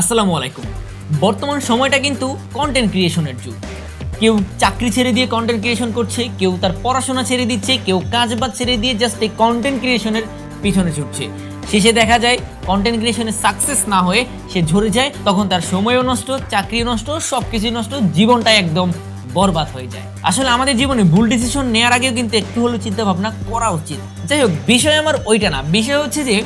আসসালামু আলাইকুম। বর্তমান সময়টা কিন্তু কন্টেন্ট ক্রিয়েশনের যুগ। কেউ চাকরি ছেড়ে দিয়ে কন্টেন্ট ক্রিয়েশন করছে, কেউ তার পড়াশোনা ছেড়ে দিচ্ছে, কেউ কাজ বাজ ছেড়ে দিয়ে জাস্ট এই কন্টেন্ট ক্রিয়েশনের পিছনে ছুটছে শেষে দেখা যায় কন্টেন্ট ক্রিয়েশনে সাকসেস না হয়ে সে ঝরে যায়, তখন তার সময়ও নষ্ট, চাকরিও নষ্ট সব কিছুই নষ্ট জীবনটা একদম বরবাদ হয়ে যায়। আসলে আমাদের জীবনে ভুল ডিসিশন নেওয়ার আগেও কিন্তু একটু হলেও চিন্তা ভাবনা করা উচিত। যাই হোক, বিষয় আমার ওইটা না। বিষয় হচ্ছে যে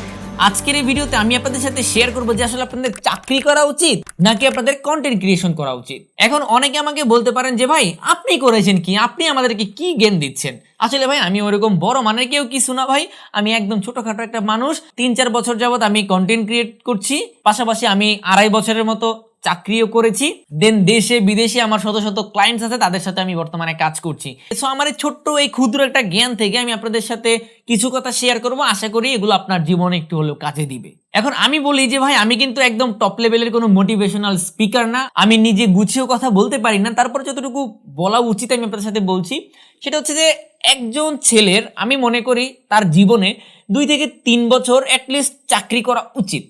আজকের এই ভিডিওতে আমি আপনাদের সাথে শেয়ার করব যে আসলে আপনাদের চাকরি করা উচিত নাকি আপনাদের কন্টেন্ট ক্রিয়েশন করা উচিত। এখন অনেকে আমাকে বলতে পারেন যে, ভাই, আপনি করেছেন কি? আপনি আমাদেরকে কি জ্ঞান দিচ্ছেন? আসলে ভাই, আমি ওরকম বড় মানের কেউ কি শোনা ভাই। আমি একদম ছোটখাটো একটা মানুষ। তিন চার বছর যাবত আমি কন্টেন্ট ক্রিয়েট করছি। পাশাপাশি আমি আড়াই বছরের মতো চাকরিও করেছি দেন দেশে, বিদেশে আমার শত শত ক্লায়েন্টস আছে, তাদের সাথে আমি বর্তমানে কাজ করছি। সো আমার এই ছোট্ট, এই ক্ষুদ্র একটা জ্ঞান থেকে আমি আপনাদের সাথে কিছু কথা শেয়ার করব। আশা করি এগুলো আপনার জীবনে একটু হলেও কাজে দিবে। এখন আমি বলি যে, ভাই, আমি কিন্তু একদম টপ লেভেলের কোনো মোটিভেশনাল স্পিকার না। আমি নিজে গুছিয়েও কথা বলতে পারি না। তারপর যতটুকু বলা উচিত আমি আপনাদের সাথে বলছি, সেটা হচ্ছে যে, একজন ছেলের আমি মনে করি তার জীবনে দুই থেকে তিন বছর অ্যাটলিস্ট চাকরি করা উচিত।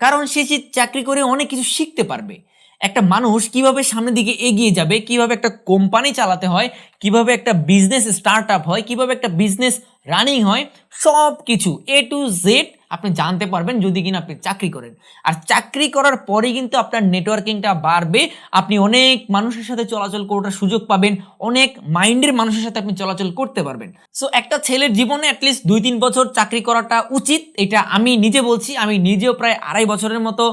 কারণ সে চাকরি করে অনেক কিছু শিখতে পারবে। একটা মানুষ কীভাবে সামনের দিকে এগিয়ে যাবে, কীভাবে একটা কোম্পানি চালাতে হয়, কীভাবে একটা বিজনেস স্টার্ট আপ হয়, কীভাবে একটা বিজনেস রানিং হয় সব কিছু এ টু জেড আপনি জানতে পারবেন যদি কিনা আপনি চাকরি করেন। আর চাকরি করার পরে কিন্তু আপনার নেটওয়ার্কিংটা বাড়বে। আপনি অনেক মানুষের সাথে চলাচল করার সুযোগ পাবেন। অনেক মাইন্ডের মানুষের সাথে আপনি চলাচল করতে পারবেন। সো একটা ছেলের জীবনে অ্যাটলিস্ট দুই তিন বছর চাকরি করাটা উচিত। এটা আমি নিজে বলছি, আমি নিজেও প্রায় আড়াই বছরের মতো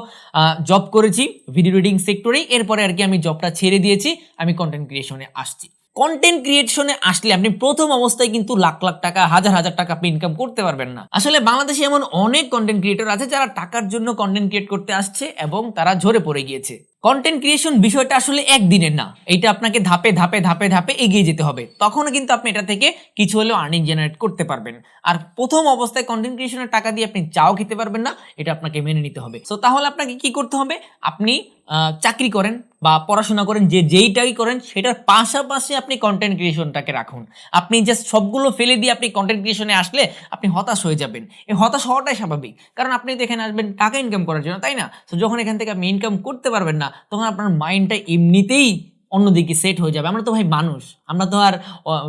জব করেছি ভিডিও রিডিং সেক্টরেই এরপরে আর কি আমি জবটা ছেড়ে দিয়েছি, আমি কন্টেন্ট ক্রিয়েশনে আসছি। কন্টেন্ট ক্রিয়েশনে আসলে আপনি প্রথম অবস্থায় কিন্তু লাখ লাখ টাকা, হাজার হাজার টাকা আপনি ইনকাম করতে পারবেন না। আসলে বাংলাদেশে এমন অনেক কন্টেন্ট ক্রিয়েটর আছে যারা টাকার জন্য কন্টেন্ট ক্রিয়েট করতে আসছে এবং তারা ঝরে পড়ে গিয়েছে। কন্টেন্ট ক্রিয়েশন বিষয়টা আসলে একদিনের না। এটা আপনাকে ধাপে ধাপে ধাপে ধাপে এগিয়ে যেতে হবে। তখনও কিন্তু আপনি এটা থেকে কিছু হলেও আর্নিং জেনারেট করতে পারবেন। আর প্রথম অবস্থায় কন্টেন্ট ক্রিয়েশনের টাকা দিয়ে আপনি চাও খেতে পারবেন না, এটা আপনাকে মেনে নিতে হবে। সো তাহলে আপনাকে কি করতে হবে? আপনি চাকরি করেন বা পড়াশোনা করেন, যে যেইটাই করেন, সেটার পাশাপাশি আপনি কন্টেন্ট ক্রিয়েশনটাকে রাখুন। আপনি জাস্ট সবগুলো ফেলে দিয়ে আপনি কন্টেন্ট ক্রিয়েশনে আসলে আপনি হতাশ হয়ে যাবেন। এই হতাশ হওয়াটাই স্বাভাবিক। কারণ আপনি তো এখানে আসবেন টাকা ইনকাম করার জন্য, তাই না? তো যখন এখান থেকে আপনি ইনকাম করতে পারবেন না, তখন আপনার মাইন্ডটা এমনিতেই অন্যদিকে সেট হয়ে যাবে। আমরা তো ভাই মানুষ। আমরা তো আর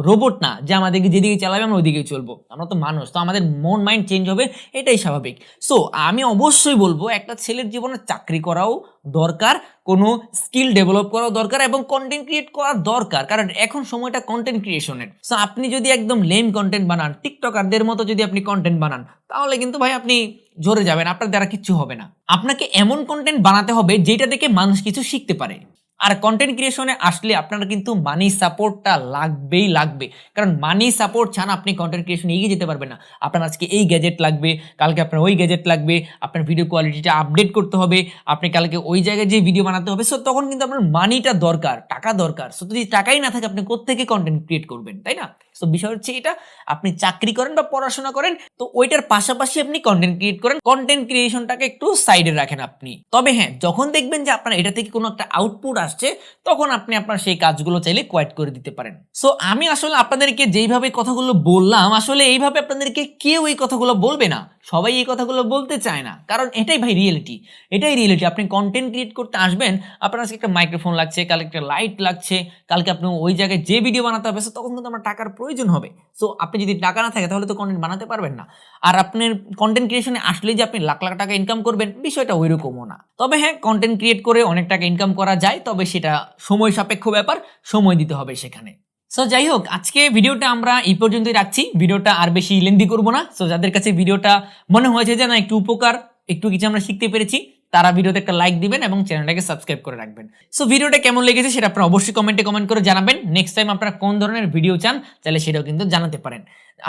রোবট না। যে আমাদেরকে যেদিকে চালাবে, আমরা ওইদিকেই চলবো। আমরা তো মানুষ। তো আমাদের মন মাইন্ড চেঞ্জ হবে, এটাই স্বাভাবিক। সো আমি অবশ্যই বলব, একটা ছেলের জীবনে চাকরি করাও দরকার, কোনো স্কিল ডেভেলপ করাও দরকার এবং কন্টেন্ট ক্রিয়েট করা দরকার। কারণ এখন সময়টা কন্টেন্ট ক্রিয়েশনের সো আপনি যদি একদম লেম কন্টেন্ট বানান টিকটকারদের মতো যদি আপনি কন্টেন্ট বানান, তাহলে কিন্তু ভাই আপনি ঝরে যাবেন। আপনার দ্বারা কিচ্ছু হবে না। আপনাকে এমন কন্টেন্ট বানাতে হবে যেটা দেখে মানুষ কিছু শিখতে পারে। আর কন্টেন্ট ক্রিয়েশনে আসলে আপনার কিন্তু মানি সাপোর্টটা লাগবেই লাগবে। কারণ মানি সাপোর্ট ছাড়া আপনি কন্টেন্ট ক্রিয়েশনে এগিয়ে যেতে পারবেন না। আপনার আজকে এই গ্যাজেট লাগবে, কালকে আপনার ওই গ্যাজেট লাগবে, আপনার ভিডিও কোয়ালিটিটা আপডেট করতে হবে, আপনি কালকে ওই জায়গায় যে ভিডিও বানাতে হবে সো তখন কিন্তু আপনার মানিটা দরকার, টাকা দরকার। সো যদি টাকাই না থাকে, আপনি কোত্থেকে কন্টেন্ট ক্রিয়েট করবেন, তাই না? সো বিষয় হচ্ছে এটা, আপনি চাকরি করেন বা পড়াশোনা করেন, তো ওইটার পাশাপাশি আপনি কন্টেন্ট ক্রিয়েট করেন কন্টেন্ট ক্রিয়েশনটাকে একটু সাইডে রাখেন আপনি। তবে হ্যাঁ যখন দেখবেন যে আপনার এটা থেকে কোনো একটা আউটপুট আসছে, তখন আপনি আপনার সেই কাজগুলো চাইলে কোয়াইট করে দিতে পারেন। সো আমি আসলে আপনাদেরকে যেইভাবে কথাগুলো বললাম, আসলে এইভাবে আপনাদেরকে কেউ এই কথাগুলো বলবে না। সবাই এই কথাগুলো বলতে চায় না। কারণ এটাই ভাই রিয়েলিটি এটাই রিয়েলিটি আপনি কন্টেন্ট ক্রিয়েট করতে আসবেন, আপনার আজকে একটা মাইক্রোফোন লাগছে, কালকে একটা লাইট লাগছে, কালকে আপনি ওই জায়গায় যে ভিডিও বানাতে হবে, তখন কিন্তু আমার টাকার প্রয়োজন হবে। সো আপনি যদি টাকা না থাকে, তাহলে তো কন্টেন্ট বানাতে পারবেন না। আর আপনার কন্টেন্ট ক্রিয়েশনে আসলে যে আপনি লাখ লাখ টাকা ইনকাম করবেন, বিষয়টা ওইরকমও না। তবে হ্যাঁ কন্টেন্ট ক্রিয়েট করে অনেক টাকা ইনকাম করা যায়, তবে সেটা সময় সাপেক্ষ ব্যাপার, সময় দিতে হবে সেখানে। সো যাই হোক আজকে ভিডিওটা আমরা এই পর্যন্তই রাখছি। ভিডিওটা আর বেশি লেন্দি করব না। সো যাদের কাছে ভিডিওটা মনে হয়েছে যে না, একটু উপকার, একটু কিছু আমরা শিখতে পেরেছি তারা ভিডিওতে একটা লাইক দিবেন এবং চ্যানেলটাকে সাবস্ক্রাইব করে রাখবেন। সো ভিডিওটা কেমন লেগেছে সেটা আপনারা অবশ্যই কমেন্টে কমেন্ট করে জানাবেন। নেক্সট টাইম আপনারা কোন ধরনের ভিডিও চান, তাহলে সেটাও কিন্তু জানাতে পারেন।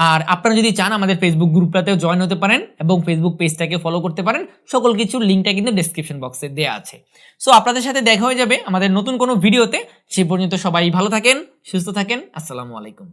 আর আপনারা যদি চান আমাদের ফেসবুক গ্রুপটাতেও জয়েন হতে পারেন এবং ফেসবুক পেজটাকে ফলো করতে পারেন, সকল কিছুর লিঙ্কটা কিন্তু ডেসক্রিপশন বক্সে দেওয়া আছে। সো আপনাদের সাথে দেখা হয়ে যাবে আমাদের নতুন কোনো ভিডিওতে সে পর্যন্ত সবাই ভালো থাকেন, সুস্থ থাকেন। আসসালামু আলাইকুম।